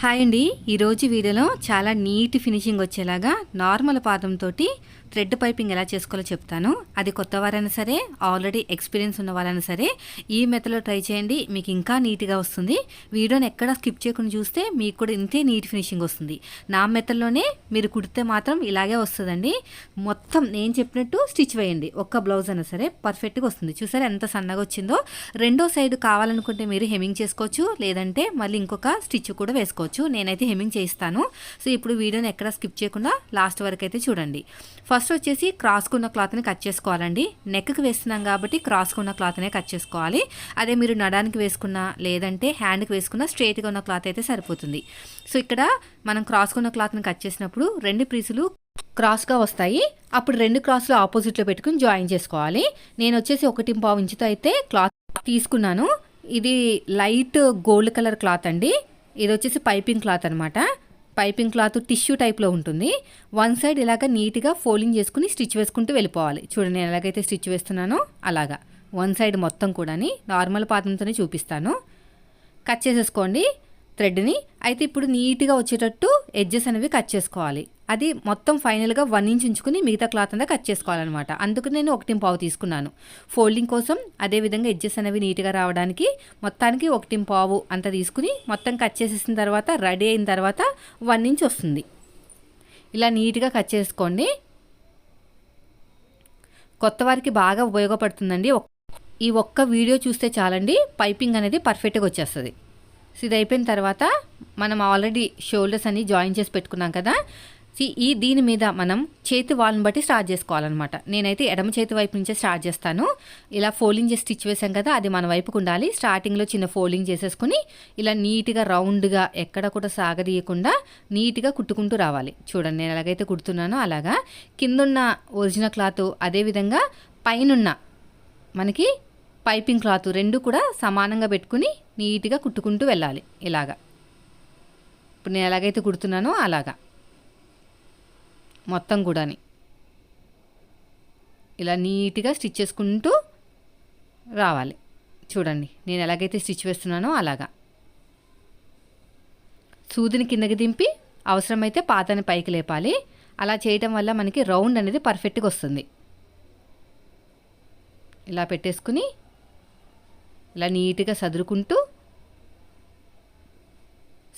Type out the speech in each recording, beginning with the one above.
Hi అండి. ఈరోజు వీడియోలో చాలా నీట్ ఫినిషింగ్ వచ్చేలాగా నార్మల్ పాదంతో థ్రెడ్ పైపింగ్ ఎలా చేసుకోవాలో చెప్తాను. అది కొత్త వారైనా సరే ఆల్రెడీ ఎక్స్పీరియన్స్ ఉన్న వాళ్ళైనా సరే ఈ మెథడ్లో ట్రై చేయండి. మీకు ఇంకా నీట్గా వస్తుంది. వీడియోని ఎక్కడ స్కిప్ చేయకుండా చూస్తే మీకు కూడా ఇంతే నీట్ ఫినిషింగ్ వస్తుంది. నా మెథడ్లోనే మీరు కుడితే మాత్రం ఇలాగే వస్తుందండి. మొత్తం నేను చెప్పినట్టు స్టిచ్ వేయండి. ఒక్క బ్లౌజ్ అయినా సరే పర్ఫెక్ట్గా వస్తుంది. చూసారా ఎంత సన్నగా వచ్చిందో? రెండో సైడ్ కావాలనుకుంటే మీరు హెమింగ్ చేసుకోవచ్చు. లేదంటే మళ్ళీ ఇంకొక స్టిచ్ కూడా వేసుకోవచ్చు. నేనైతే హెమింగ్ చేయిస్తాను. సో ఇప్పుడు వీడియోని ఎక్కడ స్కిప్ చేయకుండా లాస్ట్ వరకు అయితే చూడండి. ఫస్ట్ వచ్చేసి క్రాస్కున్న క్లాత్ని కట్ చేసుకోవాలండి. నెక్కి వేస్తున్నాం కాబట్టి క్రాస్కున్న క్లాత్నే కట్ చేసుకోవాలి. అదే మీరు నడానికి వేసుకున్న లేదంటే హ్యాండ్కి వేసుకున్న స్ట్రైట్గా ఉన్న క్లాత్ అయితే సరిపోతుంది. సో ఇక్కడ మనం క్రాస్కున్న క్లాత్ని కట్ చేసినప్పుడు రెండు పీసులు క్రాస్గా వస్తాయి. అప్పుడు రెండు క్రాస్లు ఆపోజిట్లో పెట్టుకుని జాయిన్ చేసుకోవాలి. నేను వచ్చేసి ఒకటి పావు ఇంచుతో అయితే క్లాత్ తీసుకున్నాను. ఇది లైట్ గోల్డ్ కలర్ క్లాత్ అండి. ఇది వచ్చేసి పైపింగ్ క్లాత్ అనమాట పైపింగ్ క్లాత్ టిష్యూ టైప్లో ఉంటుంది. వన్ సైడ్ ఇలాగ నీట్గా ఫోల్డింగ్ చేసుకుని స్టిచ్ వేసుకుంటూ వెళ్ళిపోవాలి. చూడండి నేను ఎలాగైతే స్టిచ్ వేస్తున్నానో అలాగా. వన్ సైడ్ మొత్తం కూడాని నార్మల్ పాత్రంతోనే చూపిస్తాను. కట్ చేసేసుకోండి థ్రెడ్ని. అయితే ఇప్పుడు నీట్గా వచ్చేటట్టు ఎడ్జెస్ అనేవి కట్ చేసుకోవాలి. అది మొత్తం ఫైనల్గా వన్ ఇంచ్ ఉంచుకుని మిగతా క్లాత్ అంతా కట్ చేసుకోవాలన్నమాట. అందుకు నేను ఒకటి పావు తీసుకున్నాను. ఫోల్డింగ్ కోసం అదేవిధంగా ఎడ్జెస్ అనేవి నీట్గా రావడానికి మొత్తానికి ఒకటి పావు అంత తీసుకుని మొత్తం కట్ చేసేసిన తర్వాత రెడీ అయిన తర్వాత వన్ ఇంచ్ వస్తుంది. ఇలా నీట్గా కట్ చేసుకోండి. కొత్త వారికి బాగా ఉపయోగపడుతుందండి. ఈ ఒక్క వీడియో చూస్తే చాలండి పైపింగ్ అనేది పర్ఫెక్ట్గా వచ్చేస్తుంది. సో ఇది అయిపోయిన తర్వాత మనం ఆల్రెడీ షోల్డర్స్ అన్ని జాయిన్ చేసి పెట్టుకున్నాం కదా ఈ దీని మీద మనం చేతి వాళ్ళని బట్టి స్టార్ట్ చేసుకోవాలన్నమాట. నేనైతే ఎడమ చేతి వైపు నుంచే స్టార్ట్ చేస్తాను. ఇలా ఫోల్డింగ్ చేసి స్టిచ్ వేసాం కదా అది మన వైపుకు ఉండాలి. స్టార్టింగ్లో చిన్న ఫోల్డింగ్ చేసేసుకుని ఇలా నీట్గా రౌండ్గా ఎక్కడ కూడా సాగదీయకుండా నీట్గా కుట్టుకుంటూ రావాలి. చూడండి నేను ఎలాగైతే కుడుతున్నానో అలాగా. కిందున్న ఒరిజినల్ క్లాత్ అదేవిధంగా పైనున్న మనకి పైపింగ్ క్లాత్ రెండు కూడా సమానంగా పెట్టుకుని నీట్గా కుట్టుకుంటూ వెళ్ళాలి. ఇలాగా. ఇప్పుడు నేను ఎలాగైతే కుడుతున్నానో అలాగా. మొత్తం కూడాని. ఇలా నీట్గా స్టిచ్ చేసుకుంటూ రావాలి. చూడండి నేను ఎలాగైతే స్టిచ్ వేస్తున్నానో అలాగా. సూదిని కిందకి దింపి అవసరమైతే పాతని పైకి లేపాలి. అలా చేయటం వల్ల మనకి రౌండ్ అనేది పర్ఫెక్ట్గా వస్తుంది. ఇలా పెట్టేసుకుని ఇలా నీట్గా సదురుకుంటూ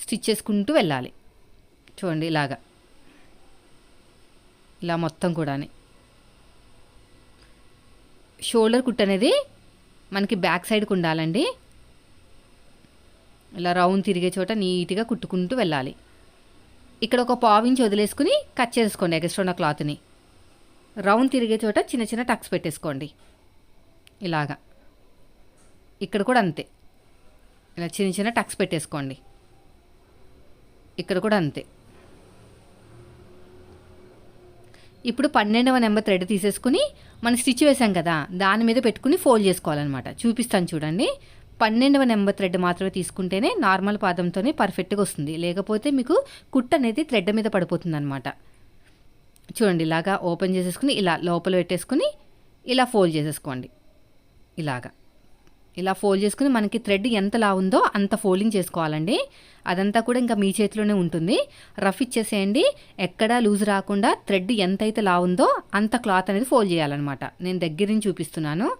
స్టిచ్ చేసుకుంటూ వెళ్ళాలి. చూడండి ఇలాగా. ఇలా మొత్తం కూడా షోల్డర్ కుట్ అనేది మనకి బ్యాక్ సైడ్కి ఉండాలండి. ఇలా రౌండ్ తిరిగే చోట నీట్గా కుట్టుకుంటూ వెళ్ళాలి. ఇక్కడ ఒక పావించి వదిలేసుకుని కట్ చేసుకోండి ఎక్స్ట్రా ఉన్న క్లాత్ని. రౌండ్ తిరిగే చోట చిన్న చిన్న టక్స్ పెట్టేసుకోండి. ఇలాగా. ఇక్కడ కూడా అంతే. ఇలా చిన్న చిన్న టక్స్ పెట్టేసుకోండి. ఇక్కడ కూడా అంతే. ఇప్పుడు పన్నెండవ నెంబర్ థ్రెడ్ తీసేసుకుని మనం స్టిచ్ వేసాం కదా దాని మీద పెట్టుకుని ఫోల్డ్ చేసుకోవాలన్నమాట. చూపిస్తాను చూడండి. పన్నెండవ నెంబర్ థ్రెడ్ మాత్రమే తీసుకుంటేనే నార్మల్ పాదంతోనే పర్ఫెక్ట్గా వస్తుంది. లేకపోతే మీకు కుట్ అనేది థ్రెడ్ మీద పడిపోతుంది అనమాట చూడండి ఇలాగా ఓపెన్ చేసేసుకుని ఇలా లోపల పెట్టేసుకుని ఇలా ఫోల్డ్ చేసేసుకోండి. ఇలాగా. ఇలా ఫోల్డ్ చేసుకుని మనకి థ్రెడ్ ఎంత లా ఉందో అంత ఫోల్డింగ్ చేసుకోవాలండి. అదంతా కూడా ఇంకా మీ చేతిలోనే ఉంటుంది. రఫ్ ఇచ్చేసేయండి. ఎక్కడా లూజ్ రాకుండా థ్రెడ్ ఎంతైతే లా ఉందో అంత క్లాత్ అనేది ఫోల్డ్ చేయాలన్నమాట. నేను దగ్గర నుంచి చూపిస్తున్నాను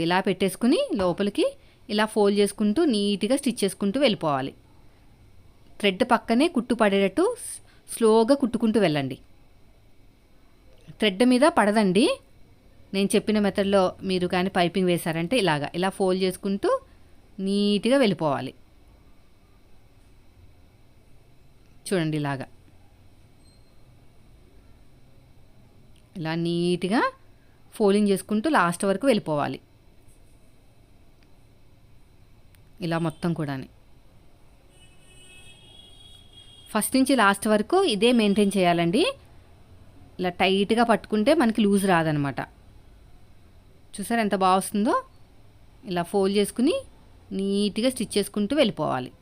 ఇలా పెట్టేసుకుని లోపలికి ఇలా ఫోల్డ్ చేసుకుంటూ నీట్గా స్టిచ్ చేసుకుంటూ వెళ్ళిపోవాలి. థ్రెడ్ పక్కనే కుట్టు పడేటట్టు స్లోగా కుట్టుకుంటూ వెళ్ళండి. థ్రెడ్ మీద పడదండి. నేను చెప్పిన మెథడ్లో మీరు కానీ పైపింగ్ వేశారంటే ఇలాగా ఇలా ఫోల్డ్ చేసుకుంటూ నీట్గా వెళ్ళిపోవాలి. చూడండి ఇలాగా. ఇలా నీట్గా ఫోల్డింగ్ చేసుకుంటూ లాస్ట్ వరకు వెళ్ళిపోవాలి. ఇలా మొత్తం కూడా ఫస్ట్ నుంచి లాస్ట్ వరకు ఇదే మెయింటైన్ చేయాలండి. ఇలా టైట్గా పట్టుకుంటే మనకి లూజ్ రాదనమాట. చూసారు ఎంత బాగా వస్తుందో? ఇలా ఫోల్డ్ చేసుకుని నీట్గా స్టిచ్ చేసుకుంటూ వెళ్ళిపోవాలి.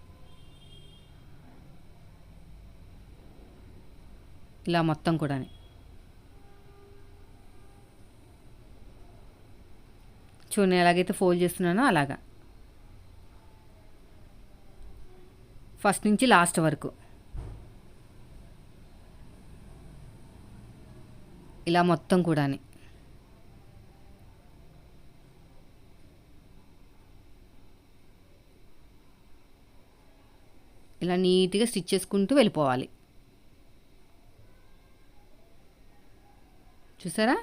ఇలా మొత్తం కూడా చూడండి ఎలాగైతే ఫోల్డ్ చేస్తున్నానో అలాగా. ఫస్ట్ నుంచి లాస్ట్ వరకు. ఇలా మొత్తం కూడాని. ఇలా నీట్గా స్టిచ్ చేసుకుంటూ వెళ్ళిపోవాలి. చూసారా?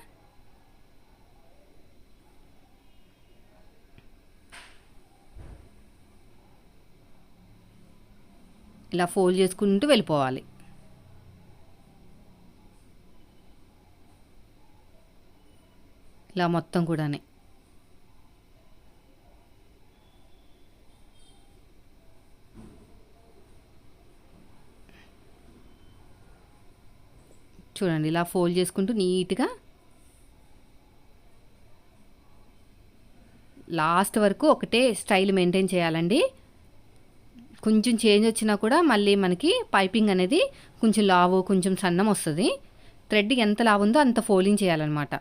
ఇలా ఫోల్డ్ చేసుకుంటూ వెళ్ళిపోవాలి. ఇలా మొత్తం కూడానే. చూడండి ఇలా ఫోల్డ్ చేసుకుంటూ నీట్గా లాస్ట్ వరకు ఒకటే స్టైల్ మెయింటైన్ చేయాలండి. కొంచెం చేంజ్ వచ్చినా కూడా మళ్ళీ మనకి పైపింగ్ అనేది కొంచెం లావు కొంచెం సన్నం వస్తుంది. థ్రెడ్ ఎంత లావు ఉందో అంత ఫోలింగ్ చేయాలన్నమాట.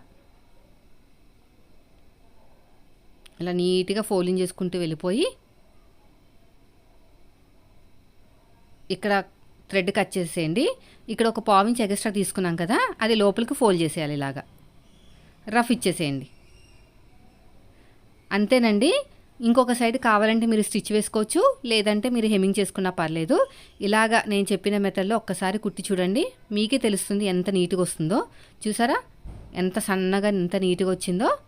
ఇలా నీట్గా ఫోలింగ్ చేసుకుంటూ వెళ్ళిపోయి ఇక్కడ థ్రెడ్ కట్ చేసేయండి. ఇక్కడ ఒక పావించి ఎక్స్ట్రా తీసుకున్నాం కదా అది లోపలికి ఫోల్డ్ చేసేయాలి ఇలాగా. రఫ్ ఇచ్చేసేయండి. అంతేనండి. ఇంకొక సైడ్ కావాలంటే మీరు స్టిచ్ వేసుకోవచ్చు లేదంటే మీరు హెమ్మింగ్ చేసుకున్నా పర్లేదు. ఇలాగా నేను చెప్పిన మెథడ్లో ఒక్కసారి కుట్టి చూడండి. మీకే తెలుస్తుంది ఎంత నీట్గా వస్తుందో. చూసారా? ఎంత సన్నగా ఎంత నీట్గా వచ్చిందో.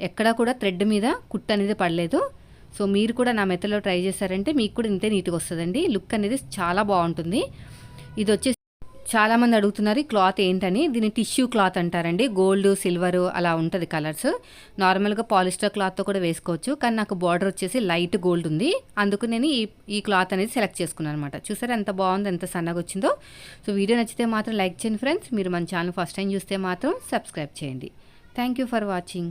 ఎక్కడా కూడా థ్రెడ్ మీద కుట్టు అనేది పడలేదు. సో మీరు కూడా నా మెత్తలో ట్రై చేశారంటే మీకు కూడా ఇంతే నీట్గా వస్తుందండి. లుక్ అనేది చాలా బాగుంటుంది. ఇది వచ్చేసి చాలామంది అడుగుతున్నారు ఈ క్లాత్ ఏంటని. దీన్ని టిష్యూ క్లాత్ అంటారండి. గోల్డ్ సిల్వర్ అలా ఉంటుంది కలర్స్ నార్మల్గా పాలిస్టర్ క్లాత్తో కూడా వేసుకోవచ్చు. కానీ నాకు బార్డర్ వచ్చేసి లైట్ గోల్డ్ ఉంది. అందుకు నేను ఈ ఈ క్లాత్ అనేది సెలెక్ట్ చేసుకున్నాను అనమాట చూసారా ఎంత బాగుంది ఎంత సన్నగా వచ్చిందో. సో వీడియో నచ్చితే మాత్రం లైక్ చేయండి ఫ్రెండ్స్ మీరు మన ఛానల్ ఫస్ట్ టైం చూస్తే మాత్రం సబ్స్క్రైబ్ చేయండి. Thank you for watching